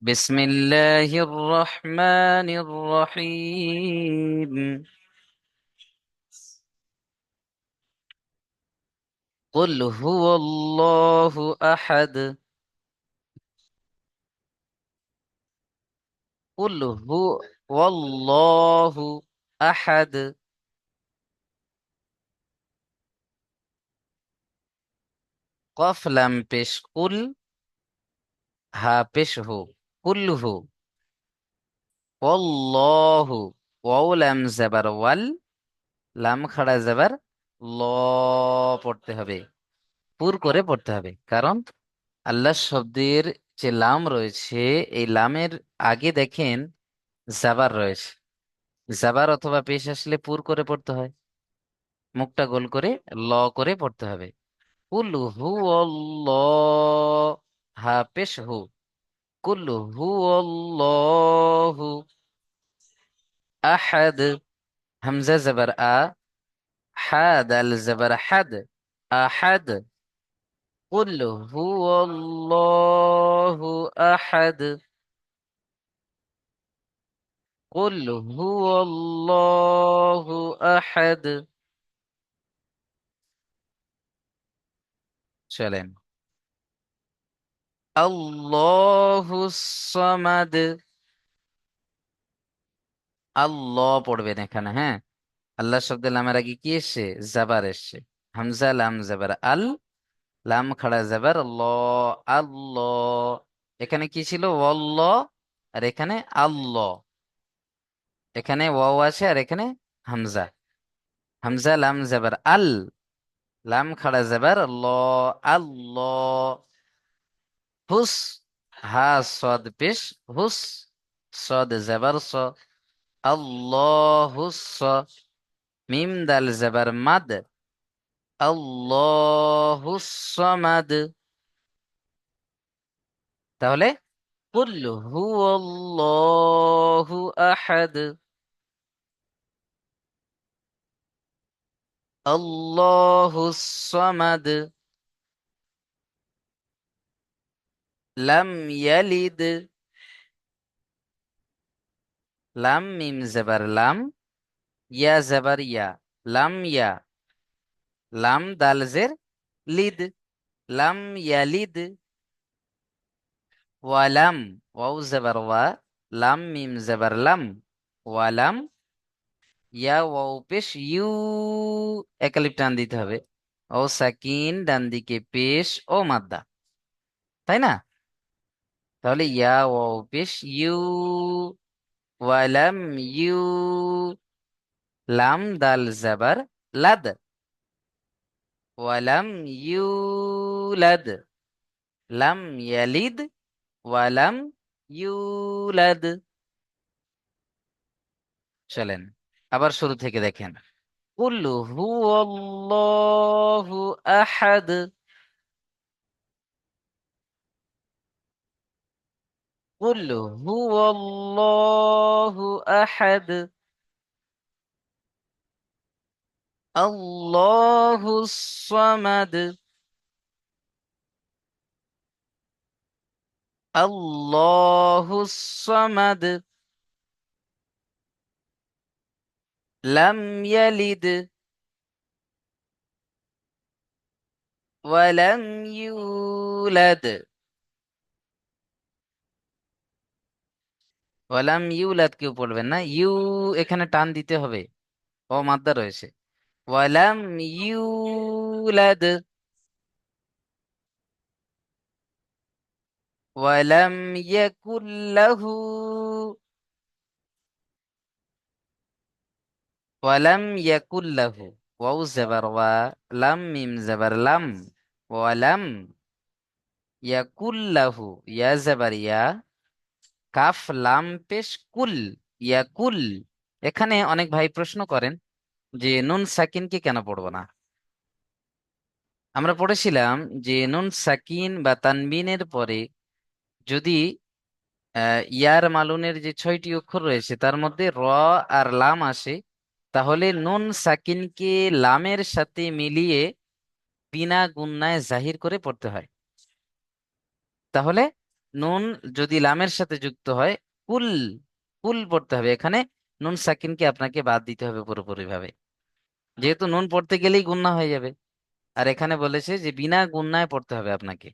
بسم الله الرحمن الرحيم. قل هو الله أحد. قل هو والله أحد. কফ লাম পেশ কুল হা পেশ হু, কুল হু। হু ও লাম জেবার ওয়াল, লাম খাড়া জেবার ল পড়তে হবে। পুর করে পড়তে হবে, কারণ আল্লাহ শব্দের যে লাম রয়েছে, এই লামের আগে দেখেন জাবার রয়েছে। জাবার অথবা পেশ আসলে পুর করে পড়তে হয়। মুখটা গোল করে ল করে পড়তে হবে। কুল হু অল্লাহ হা পেশ হু কুল হু অল্লাহু আহাদ হামজা জবর আ হাদ আল জবর হাদ আহাদ কুল হু অল্লাহু আহাদ কুল হু অল্লাহু চলেন আল্লাহু পড়বেন এখানে হ্যাঁ? আল্লাহ লামের আগে কি এসছে? জাবার এসছে। হামজা, লাম, জাবার। আল, লাম খাড়া জাবার। ল এখানে কি ছিল? ওয়াল্লাহ। আর এখানে আল্লাহ। এখানে ওয়াও আছে আর এখানে হামজা। হামজা, লাম, জাবার। আল লাম খাড়া জাবার ল আল্লাহ হুস হা সদ পেশ হুস সদ জাবার স আল্লাহুস মিম দাল জাবার মাদ আল্লাহুস সামাদ তাহলে কুল হুয়াল্লাহু আহাদ আল্লাহুস সামাদ লাম ইয়ালিদ লাম মিম জাবার লাম ইয়া জাবার ইয়া লাম ইয়া লাম দাল জের লিদ লাম ইয়ালিদ ওয়ালাম ওয়াও জাবার ওয়া লাম মিম জাবার লাম ওয়ালাম ইয়া ওয়াও পেশ ইউ একালিপ টান দিতে হবে ও সাকিন ডান দিকে পেশ ও মাদ্দা তাই না তাহলে ইয়া ওয়াও পেশ ইউ ওয়ালাম ইউ লাম দাল জাবার লাদ ওয়ালাম ইউলাদ লাম ইয়ালিদ ওয়ালাম ইউলাদ চলেন আবার শুরু থেকে দেখেন। কুল হুয়াল্লাহু আহাদ। কুল হুয়াল্লাহু আহাদ। লাম ইয়ালিদ ওয়ালাম ইউলাদ ওয়ালাম ইউলাদ কেউ পড়বেন না। ইউ এখানে টান দিতে হবে। ও মাদ্দা রয়েছে। ওয়ালাম ইউলাদ ওয়ালাম ইয়াকুল ওয়ালাম ইয়াকুল লাহু ওয়াও জাবার ওয়া লাম মিম জাবার লাম ওয়ালাম ইয়াকুল লাহু ইয়া জাবার ইয়া কাফ লাম পেশ কুল ইয়াকুল এখানে অনেক ভাই প্রশ্ন করেন যে নুন সাকিনকে কেন পড়ব না? আমরা পড়েছিলাম যে নুন সাকিন বা তানবিনের পরে যদি ইয়ার মালুনের যে ছয়টি অক্ষর রয়েছে, তার মধ্যে র আর লাম আসে তাহলে নুন সাকিনকে লামের সাথে মিলিয়ে বিনা গুণনায় জাহির করে পড়তে হয়। তাহলে নুন যদি লামের সাথে যুক্ত হয়, কুল কুল পড়তে হবে। এখানে নুন সাকিনকে আপনাকে বাদ দিতে হবে পুরোপুরি ভাবে যেহেতু নুন পড়তে গেলেই গুণনা হয়ে যাবে। আর এখানে বলেছে যে বিনা গুণনায় পড়তে হবে আপনাকে।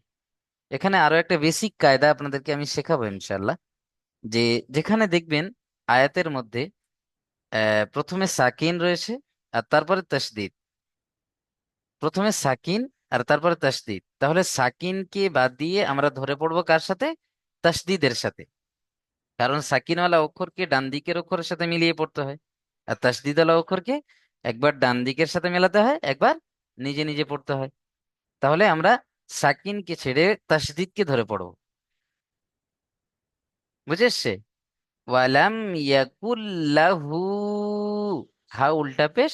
এখানে আরও একটা বেসিক কায়দা আপনাদেরকে আমি শেখাবো ইনশাল্লাহ যে যেখানে দেখবেন আয়াতের মধ্যে প্রথমে সাকিন রয়েছে, আর তারপরে তাসদিদ। প্রথমে সাকিন আর তারপরে তাসদিদ। তাহলে সাকিনকে বাদ দিয়ে আমরা ধরে পড়ব কার সাথে? তাসদিদের সাথে। কারণ সাকিনওয়ালা অক্ষরকে ডান দিকের অক্ষরের সাথে মিলিয়ে পড়তে হয়, আর তাসদিদওয়ালা অক্ষরকে একবার ডান দিকের সাথে মেলাতে হয়, একবার নিজে নিজে পড়তে হয়। তাহলে আমরা সাকিনকে ছেড়ে তাসদিদকে ধরে পড়ব। বুঝে এসছে? ওয়ালাম ইয়াকুল্লাহু হা উল্টা পেশ,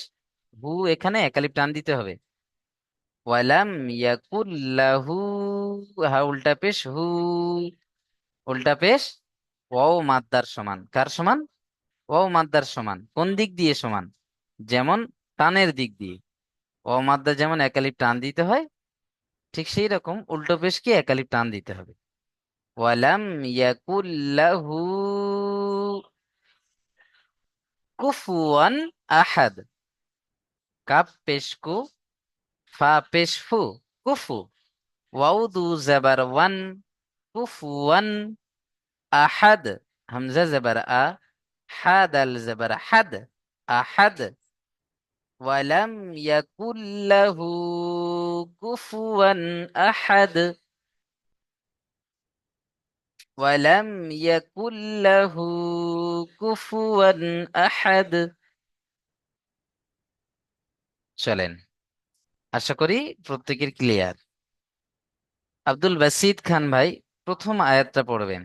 হু এখানে একালিপ টান দিতে হবে। ওয়ালাম ইয়াকুল্লাহু হা উল্টা পেশ, হু উল্টা পেশ। ওয়াও মাদ্দার সমান, কার সমান? ওয়াও মাদ্দার সমান, কোন দিক দিয়ে সমান? যেমন টানের দিক দিয়ে। ওয়াও মাদ্দা যেমন একালিপ টান দিতে হয়, ঠিক সেই রকম উল্টো পেশকে একালিপ টান দিতে হবে। ওয়ালাম ইয়াকুল্লাহু কুফুয়ান আহাদ কাপ পেশ কু ফা পেশ ফু কুফু ওয়াও দু জবর ওয়ান কুফুয়ান আহাদ হামজা জবর আ হাদ আল জবর হাদ আহাদ ওয়ালাম ইয়াকুল্লাহু কুফুয়ান আহাদ ওয়ালাম ইয়াকুল্লাহু কুফুয়ান আহাদ চলেন আশা করি প্রত্যেকের ক্লিয়ার আব্দুল বাসিদ খান ভাই প্রথম আয়াতটা পড়বেন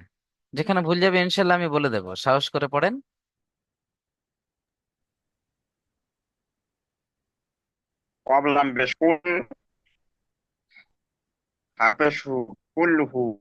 যেখানে ভুল যাবে ইনশাল্লাহ আমি বলে দেবো সাহস করে পড়েন قبلا بشكل حبشه كله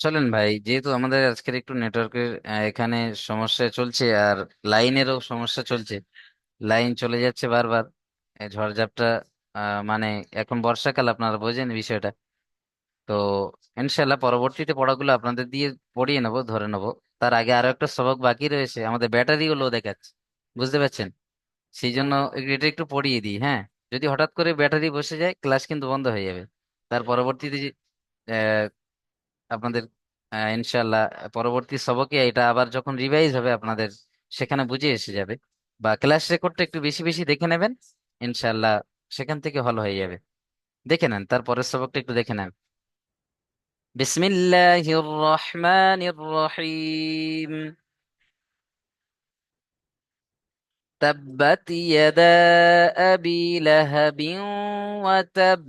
চলেন ভাই যেহেতু আমাদের আজকের একটু নেটওয়ার্কের এখানে সমস্যা চলছে আর লাইনেরও সমস্যা চলছে লাইন চলে যাচ্ছে বারবার। ঝড়ঝাপটা মানে এখন বর্ষাকাল আপনারা বোঝেন বিষয়টা। তো ইনশাল্লাহ পরবর্তীতে পড়াগুলো আপনাদের দিয়ে পড়িয়ে নেব ধরে নেব। তার আগে আরও একটা সবক বাকি রয়েছে আমাদের ব্যাটারিও লো দেখাচ্ছে বুঝতে পারছেন? সেই জন্য এটা একটু পড়িয়ে দিই হ্যাঁ? যদি হঠাৎ করে ব্যাটারি বসে যায় ক্লাস কিন্তু বন্ধ হয়ে যাবে। তার পরবর্তীতে যে, আপনাদের আহ, ইনশাল্লাহ পরবর্তী সবকে এটা আবার যখন রিভাইজ হবে আপনাদের সেখানে বুঝে এসে যাবে বা ক্লাস রেকর্ডটা একটু বেশি বেশি দেখে নেবেন ইনশাল্লাহ সেখান থেকে ভালো হয়ে যাবে দেখে নেন তারপরের সবকটা একটু দেখে নেন বিসমিল্লাহির রহমানির রহিম تبت يدا أبي لهب وتب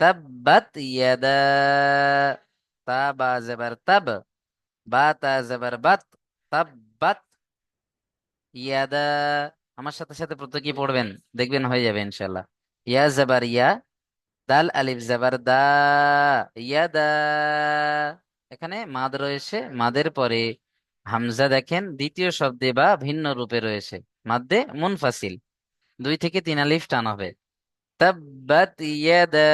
تبت يدا تابا زبر تب বাতা জবর বাত তাব্বাত ইয়াদা আমার সাথে সাথে প্রত্যেকে পড়বেন দেখবেন হয়ে যাবে ইনশাল্লাহ ইয়া জবর ইয়া দাল আলিফ জবর দা ইয়াদা এখানে মাদ রয়েছে মাদের পরে হামজা দেখেন দ্বিতীয় শব্দে বা ভিন্ন রূপে রয়েছে মাদ্দে মুনফাসিল দুই থেকে তিন আলিফ টান হবে তাব্বাত ইয়াদা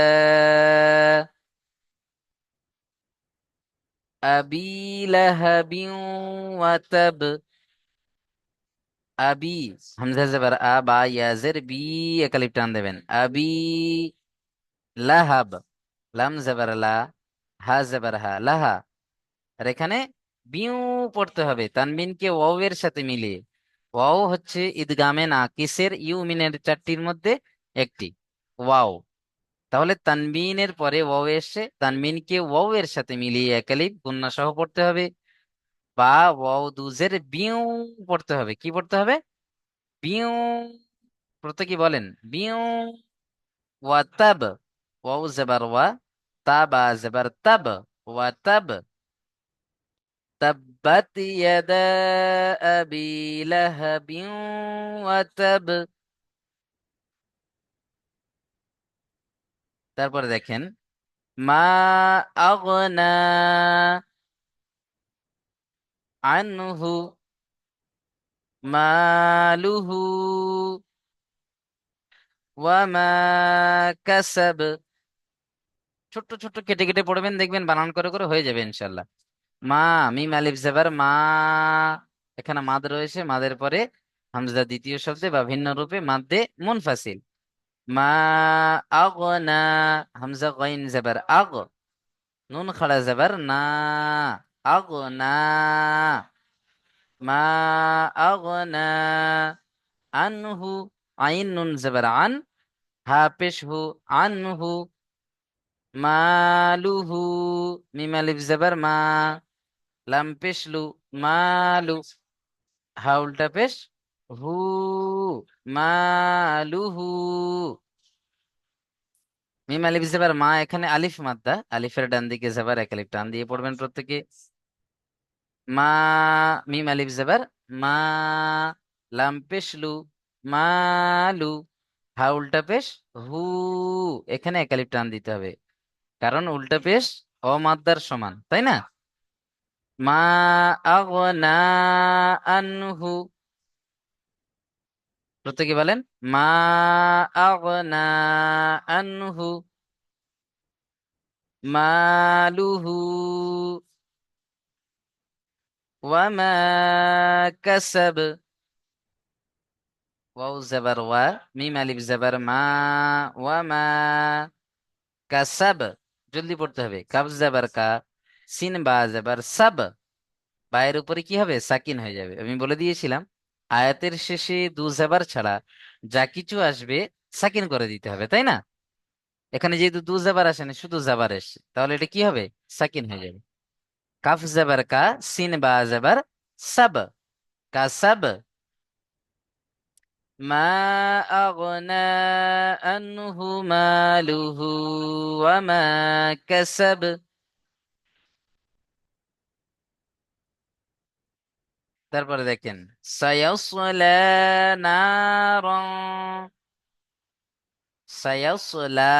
আবি লাহাবিন ওয়া আবি হামজা জবর আ বা ইয়াজের বি একালিপ টান দেবেন আবি লাহাব লাম জবর লা হা জবর হা লাহা আর এখানে বিউ পড়তে হবে। তানবিনকে ওয়াও এর সাথে মিলিয়ে। ওয়াও হচ্ছে ঈদগামে নাকিসের ইউমিনের চারটির মধ্যে একটি। ওয়াও তাহলে তানবিনের পরে ওয়াও এসে তানবিনকে ওয়াও এর সাথে মিলিয়ে একালিপ গুন্না সহ পড়তে হবে বা ওয়াও দুজের বিউ পড়তে হবে কি পড়তে হবে বিউ প্রত্যেকে বলেন বিউ ওয়া তাব ওয়াও জেবার ওয়া তাবা জেবার তাব ওয়া তাব تبت يدا أبي لهب وتب তারপরে দেখেন, মা আগনা আনহু মালুহু ওয়ামা কাসাব। ছোট্ট ছোট্ট কেটে কেটে পড়বেন, দেখবেন বানান করে করে হয়ে যাবে ইনশাল্লাহ মা, মিম, আলিফ, জেবার, মা, এখানে মাদ রয়েছে, মাদের পরে হামজা দ্বিতীয় শব্দে বা ভিন্ন রূপে মাদ্দে মুনফাসিল। মা আগনা হামজা গাইন জেবার আগ নুন খাড়া জেবার না আগনা মা আগনা আনহু আইন নুন জেবার আন হা পেশ হু আনহু মালুহু মিম আলিফ জেবার মা লাম পেশ লু মালু হা উল্টা পেশ হু মালুহু। মিম আলিফ জেবার মা, এখানে আলিফ মাদ্দা। আলিফের ডান দিকে জেবার এক আলিফ টান দিয়ে পড়বেন প্রত্যেকে। মা, মিম আলিফ জেবার মা, লাম পেশ লু মালু হা উল্টা পেশ হু। এখানে এক আলিফ টান দিতে হবে, কারণ উল্টা পেশ অমাদ্দার সমান, তাই না? মা আগনা আনহু প্রত্যেকে বলেন? মা আগনা আনহু মালুহু ওয়ামা কাসাব। ওয়াও ওয়া মিম আলিফ মা, ওয়ামা কাসাব। জলদি পড়তে হবে। কাব জবর কা, সিন বা জবর সাব। বায়ের উপরে কি হবে? সাকিন হয়ে যাবে। আমি বলে দিয়েছিলাম। আয়াতের শেষে দু জেবার ছাড়া যা কিছু আসবে সাকিন করে দিতে হবে, তাই না? এখানে যেহেতু দু জেবার আসেনি শুধু জেবার এসছে তাহলে এটা কি হবে? সাকিন হয়ে যাবে। কাফ জেবার কা, সিন বা জেবার সাব। কাসাব মা আগনা আনহু মালুহু ওয়া মা কাসাব। তারপরে দেখেন, সায়াসলা নারন সায়াসলা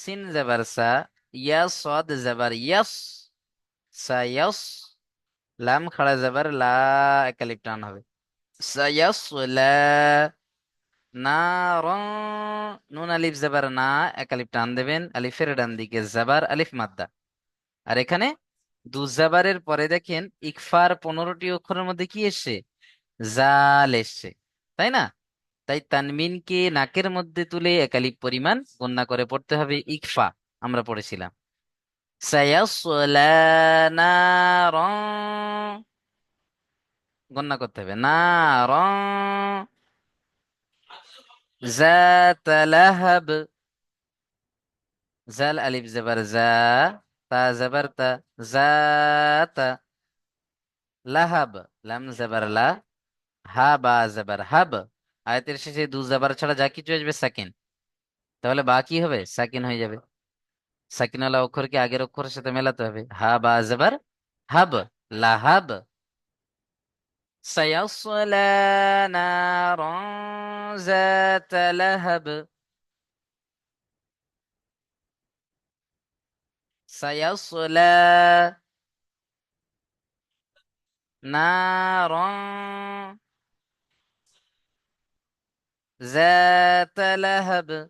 সিন জবর সা, ইয়া সাদ জবর ইয়াস, সায়াস লাম খাড়া জবর লা একালিপ টান হবে। সায়াসলা নারন নুন আলিফ জবর না একালিপ টান দেবেন, আলিফের ডান দিকে জবর আলিফ মাদ্দা। আর এখানে দুজাবারের পরে দেখেন ইকফার পনেরোটি অক্ষরের মধ্যে কি এসছে? জাল এসছে, তাই না? তাই তানমিনকে নাকের মধ্যে তুলে একালিপ পরিমাণ গণ্যা করে পড়তে হবে ইকফা, আমরা পড়েছিলাম। গণনা করতে হবে। জাত জাল আলিফ জবর জা তা জবর তা জাতা লাহাব লাম জবর লা হা বা জবর হাব আয়াতের শেষে দু জবর ছাড়া যা কিছু আসবে সাকিন তাহলে বা কি হবে সাকিন হয়ে যাবে সাকিনওয়ালা অক্ষরকে আগের অক্ষরের সাথে মেলাতে হবে হা বা জবর হাব লাহাব سيصلى نارا ذات لهب سيصلى نارا ذات لهب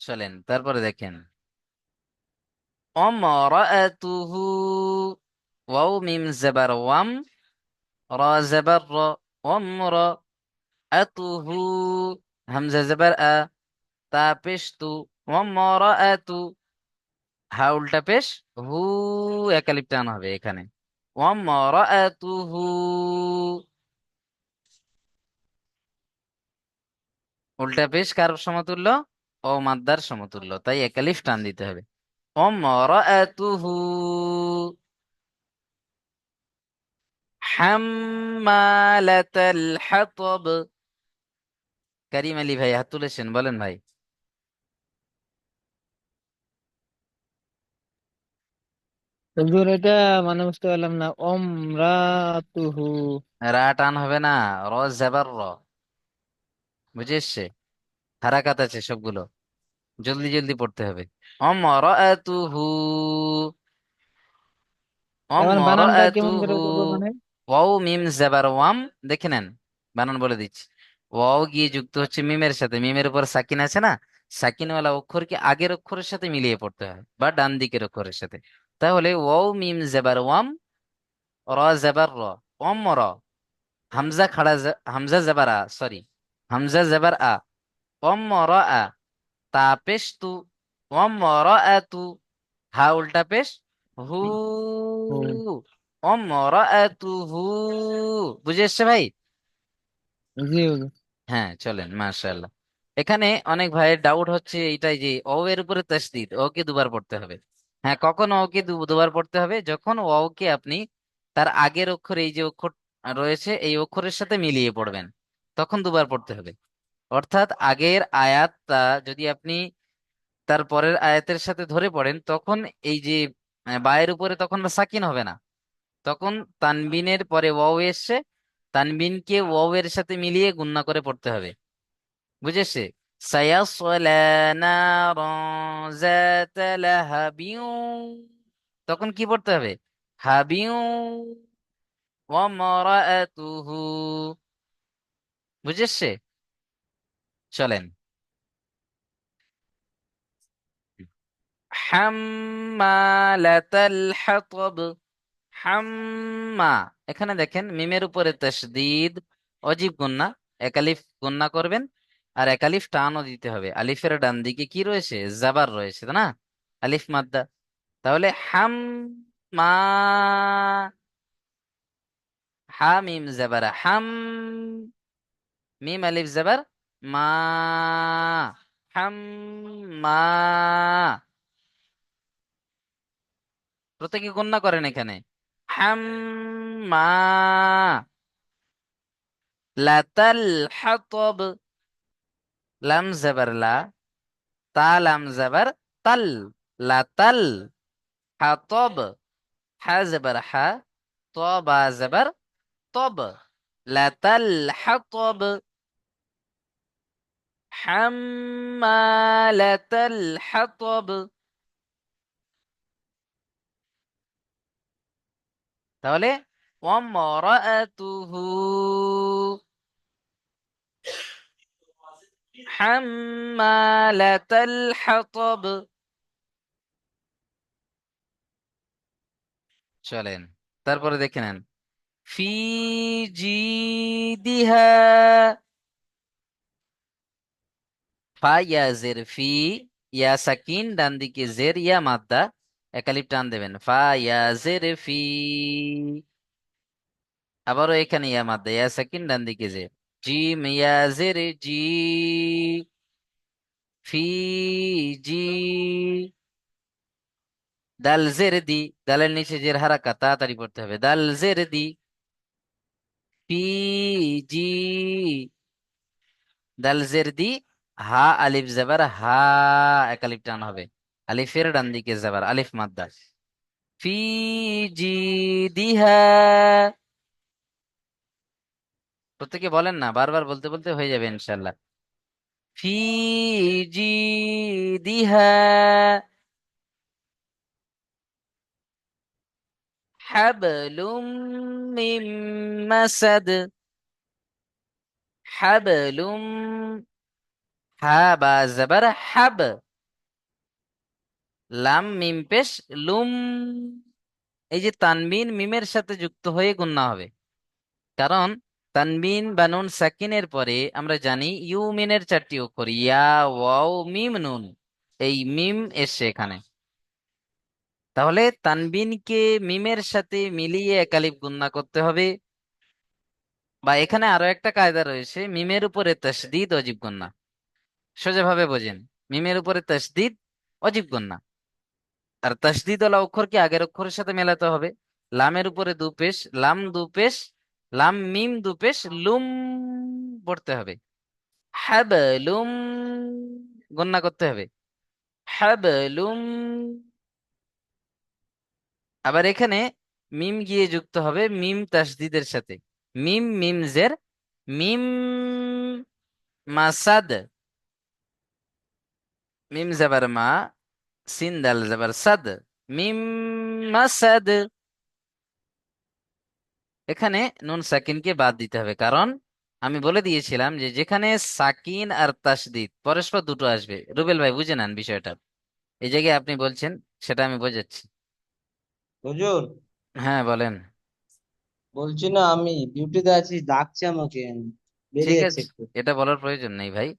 চলেন তারপরে দেখেন অমরাতুহু ওয়াও মিম জবর ওয়াম রা জবর র অমর আতুহু হামজা জবর আ তা পেশ তু অমরাতু। হা, উল্টা পেশ? হু একালিপ টান হবে এখানে। অমরাতুহু। উল্টা পেশ কার সমতুল্য? ও মাদ্দার সমতুল্য। তাই একালিফ টান দিতে হবে। অমরাতুহু। হাম্মালাতাল হাতব। কারিম আলী ভাই, হাত তুলেছেন, বলেন ভাই। হুজুর এটা মানে বুঝতে পারলাম না অমরাতুহু রা টান হবে না র জেবার র বুঝে এসছে হারাকাত আছে সবগুলো জলদি জলদি পড়তে হবে। অমরাতুহু এখন বানানটা কেমন করে অমরাতুহু করব মানে ওয়াও মিম জেবার ওয়াম দেখে নেন। বানান বলে দিচ্ছি। ওয়াও গিয়ে যুক্ত হচ্ছে মিমের সাথে। মিমের উপর সাকিন আছে না? সাকিনওয়ালা অক্ষরকে আগের অক্ষরের সাথে মিলিয়ে পড়তে হয় বা ডান দিকের অক্ষরের সাথে। তাহলে ওয়াও মিম জেবার ওয়াম র জেবার র অম র। হামজা খাড়া হামজা জেবার আ সরি হামজা জেবার আ। অম র আ তা পেশ তু অম র আ তু হা উল্টা পেশ হু। অম র আ তু হু। বুঝে এসছে ভাই? হ্যাঁ চলেন মাশাআল্লাহ। এখানে অনেক ভাইয়ের ডাউট হচ্ছে এইটাই যে ও এর উপরে তাসদিদ ওকে দুবার পড়তে হবে। হ্যাঁ কখন ওকে দুবার পড়তে হবে। যখন ওকে আপনি তার আগের অক্ষর, এই যে অক্ষর রয়েছে, এই অক্ষরের সাথে মিলিয়ে পড়বেন, তখন দুবার পড়তে হবে। অর্থাৎ আগের আয়াতটা যদি আপনি তার পরের আয়াতের সাথে ধরে পড়েন, তখন এই যে বায়ের উপরে তখন সাকিন হবে না। তখন তানবিনের পরে ওয়াও এসছে, তানবিনকে ওয়াও এর সাথে মিলিয়ে গুণনা করে পড়তে হবে। বুঝেছে? তখন কি পড়তে হবে? হাবিউ বুঝেছে চলেন। হাম্মালাতাল হাতব। হাম্মা। এখানে দেখেন, মিমের উপরে তাসদিদ। অজীব গুন্না। একালিফ গুন্না করবেন। আর একালিফ টানও দিতে হবে। আলিফের ডান দিকে কি রয়েছে? জাবার রয়েছে, তাই না? আলিফ মাদ্দা। তাহলে হাম মা হা মিম জাবার। হাম মিম আলিফ জাবার মা হাম মা। প্রত্যেকে গণ্য করেন এখানে। হাম মা। লাতাল হাতব লাম জাবার লা তা লাম জাবার তাল লাতাল হাতব হা জাবার হা ত বা জাবার তব লাতাল হাতব হাম্মালাতাল হাতব তাহলে ওয়ামরাআতুহু হাম্মালাতাল হাতব চলেন, তারপরে দেখে নেন। ফি জিদিহা ফা ইয়া জের ফি ইয়া সাকিন ডান দিকে জের ইয়া মাদ্দা একালিপ টান দেবেন। ফা ইয়া জের ফি। আবারও এখানে ইয়া মাদ্দা ইয়া সাকিন ডান দিকে জের। জিম ইয়া জের জি ফি জি দাল জের দি দালের নিচে জের হারাকা তাড়াতাড়ি পড়তে হবে দাল জের দি ফি জি দাল জের দি হা আলিফ জাবার হা এক আলিফ টান হবে আলিফের ডান দিকে জাবার আলিফ মাদ্দা ফি জি দিহা প্রত্যেকে বলেন না, বারবার বলতে বলতে হয়ে যাবে ইনশাল্লাহ ফি জি দিহা হাবলুম মিম মাসাদ। হাবলুম হা জাবার হাব। লাম মিম পেশ লুম। এই যে তানবিন মিমের সাথে যুক্ত হয়ে গুণনা হবে। কারণ তানবিন বা নুন সাকিনের পরে আমরা জানি ইউ মিনের চারটি অক্ষর, ইয়া, ওয়াও, মিম, নুন। এই মিম এসছে এখানে। তাহলে তানবিনকে মিমের সাথে মিলিয়ে একালিফ গুণনা করতে হবে। বা এখানে আরও একটা কায়দা রয়েছে, মিমের উপরে তসদিদ অজীব গুণনা সোজাভাবে বোঝেন, মিমের উপরে তসদিদ অজীব গুণনা আর তসদিদ ওলা অক্ষরকে আগের অক্ষরের সাথে মেলাতে হবে। লামের উপরে দু পেশ লাম দু পেশ লাম মিম দু পেশ লুম পড়তে হবে। হাবলুম গণনা করতে হবে। হাবলুম আবার এখানে মিম গিয়ে যুক্ত হবে মিম তাসদিদের সাথে। মিম মিম জের মিম মাসাদ। মিম জাবার মা, সিন দাল জাবার সাদ। মিম মাসাদ। এখানে নুন সাকিনকে বাদ দিতে হবে। কারণ আমি বলে দিয়েছিলাম যে যেখানে সাকিন আর তাসদিদ পরস্পর দুটো আসবে। রুবেল ভাই বুঝে নেন বিষয়টা। এই জায়গায় আপনি বলছেন সেটা আমি বোঝাচ্ছি। হুজুর? হ্যাঁ বলেন। বলছি না আমি ডিউটিতে আছি ডাকছে আমাকে। বেরিয়ে ঠিক আছে একটু। এটা বলার প্রয়োজন নেই ভাই।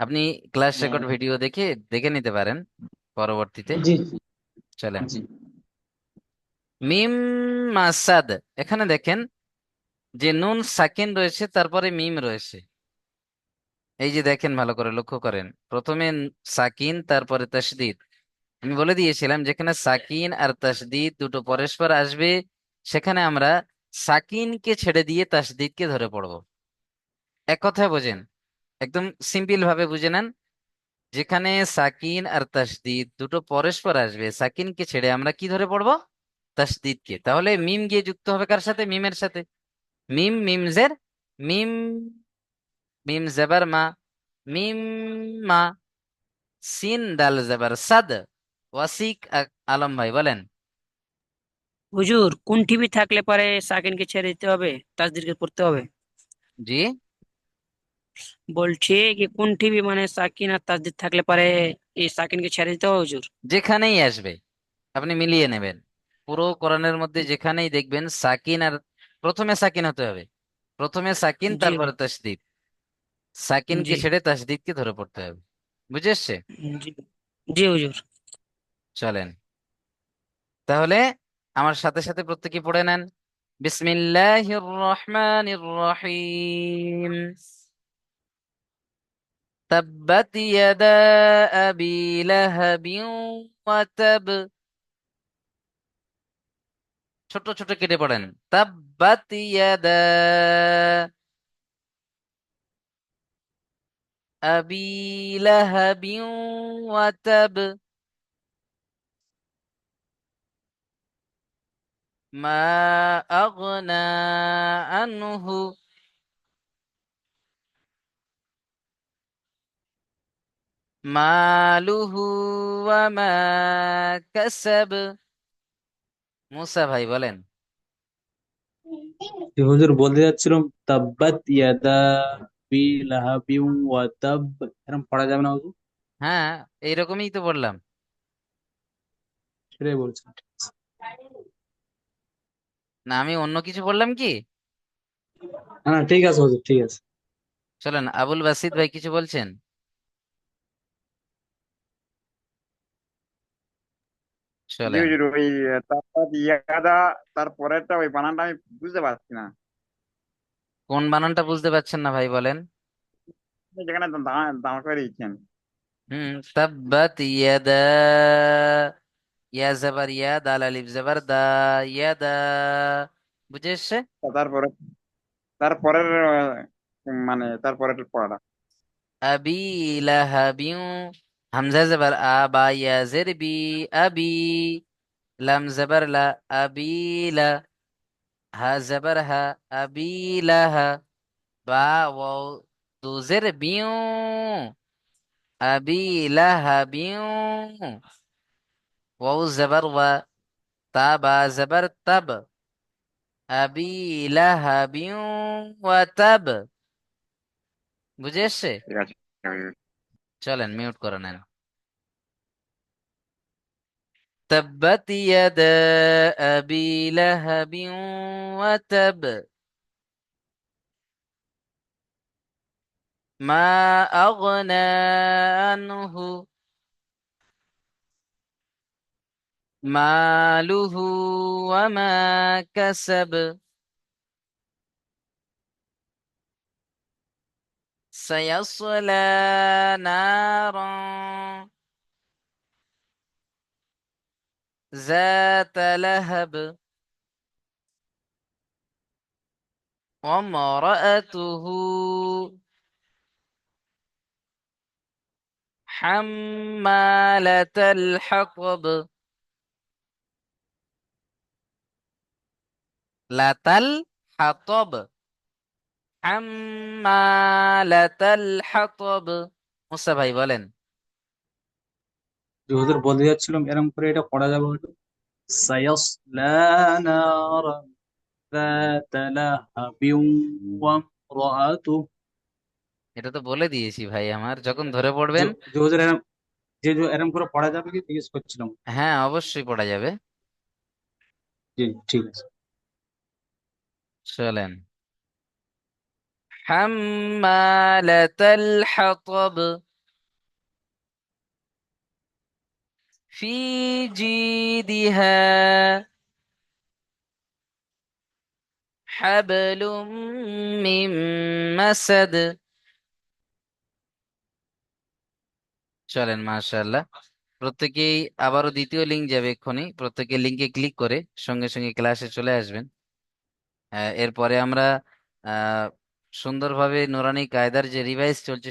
আপনি ক্লাস রেকর্ড হ্যাঁ। ভিডিও দেখে দেখে নিতে পারেন পরবর্তীতে। জি। চলেন। জি। মিম মাসাদ। এখানে দেখেন যে নুন সাকিন রয়েছে, তারপরে মিম রয়েছে। এই যে দেখেন, ভালো করে লক্ষ্য করেন। প্রথমে সাকিন, তারপরে তাসদিদ। আমি বলে দিয়েছিলাম যেখানে সাকিন আর তাসদিদ দুটো পরস্পর আসবে, সেখানে আমরা সাকিনকে ছেড়ে দিয়ে তাসদিদকে ধরে পড়ব। এক কথায় বোঝেন, একদম সিম্পল ভাবে বুঝে নেন। যেখানে সাকিন আর তাসদিদ দুটো পরস্পর আসবে, সাকিনকে ছেড়ে আমরা কি ধরে পড়ব? তাসদিদকে তাহলে মিম গিয়ে যুক্ত হবে কার সাথে? মিমের সাথে। মিম মিম জের মিম মিম জেবার মা। মিম মা সিন দাল জেবার সাদ। ওয়াসিক আলম ভাই বলেন। হুজুর কোন টিভি থাকলে পরে সাকিনকে ছেড়ে দিতে হবে? তাসদিদকে পড়তে হবে? জি। বলছি কি কোন টিভি মানে সাকিন আর তাসদিদ থাকলে পরে এই সাকিনকে ছেড়ে দিতে হবে হুজুর? যেখানেই আসবে। আপনি মিলিয়ে নেবেন। পুরো কোরআনের মধ্যে যেখানেই দেখবেন সাকিন আর প্রথমে সাকিন হতে হবে। প্রথমে সাকিন তারপরে তাসদিদ। সাকিনকে ছেড়ে তাসদিদকে ধরে পড়তে হবে। বুঝে এসছে? জি। জি হুজুর। চলেন। তাহলে আমার সাথে সাথে প্রত্যেকে পড়ে নেন। বিসমিল্লাহির রহমানির রহিম। তাব্বাত ইয়াদা আবি লাহাবিন ওয়া তাব ছোট ছোট কেটে পড়েন। তাব্বাত ইয়াদা আবি লাহাবিন ওয়া তাব মা আগনা আনহু মালুহু ওয়া মা কাসাব মুসা ভাই বলেন। হুজুর বলতে যাচ্ছিলাম তাব্বাত ইয়াদা বি লাহাবিউ ওয়া তাব এরকম পড়া যাবে না হুজুর? হ্যাঁ এইরকমই তো বললাম। সেটাই বলছি। না আমি অন্য কিছু বললাম কি? না ঠিক আছে হুজুর ঠিক আছে। চলেন আবুল বাসিদ ভাই কিছু বলছেন? চলেন ওই তারপর ইয়াদা তারপরেরটা ওই বানানটা আমি বুঝতে পারছি না। কোন বানানটা বুঝতে পারছেন না ভাই বলেন? যেখানে দাঁড় করে দিচ্ছেন হুম তাব্বাত ইয়াদা ইয়া জাবার ইয়া দাল আলিফ জাবার দা ইয়াদা। বুঝে এসছে? তারপরে তারপরের মানে তারপরের পড়াটা। আবি লাহাবিউ হামজা জাবার আ বা ইয়া জের বি আবি লাম জাবার লা আবি লা হা জাবার হা আবি লাহা বা ওয়াও দু জের বিউ আবি লাহাবিউ ওয়াও জাবার ওয়া তা বা চলেন মিউট করে নেন تبت يدا أبي لهب وتب ما أغنى عنه ماله وما كسب سيصلى نارا. ذات لهب. وامرأته حمالة الحطب تل حطب হাম্মালাতাল হাতব মুসা ভাই বলেন যে হুজুর বলতে যাচ্ছিলাম এরকম করে এটা পড়া যাবে হয়তো সায়াসলা নারান ذات لهب وامرأته এটা তো বলে দিয়েছি ভাই আমার যখন ধরে পড়বেন যে যে হুজুর এরম যে যে এরম করে পড়া যাবে কি জিজ্ঞেস করছিলাম হ্যাঁ অবশ্যই পড়া যাবে জি ঠিক আছে চলেন হাম্মালাতাল হাতব في جيدها حبل من مسد চলেন মাশাআল্লাহ প্রত্যেকেই আবারও দ্বিতীয় লিঙ্ক যাবে এক্ষুনি প্রত্যেকে লিঙ্কে ক্লিক করে সঙ্গে সঙ্গে ক্লাসে চলে আসবেন আহ, এরপরে আমরা আহ সুন্দরভাবে নুরানি কায়দার যে রিভাইজ চলছে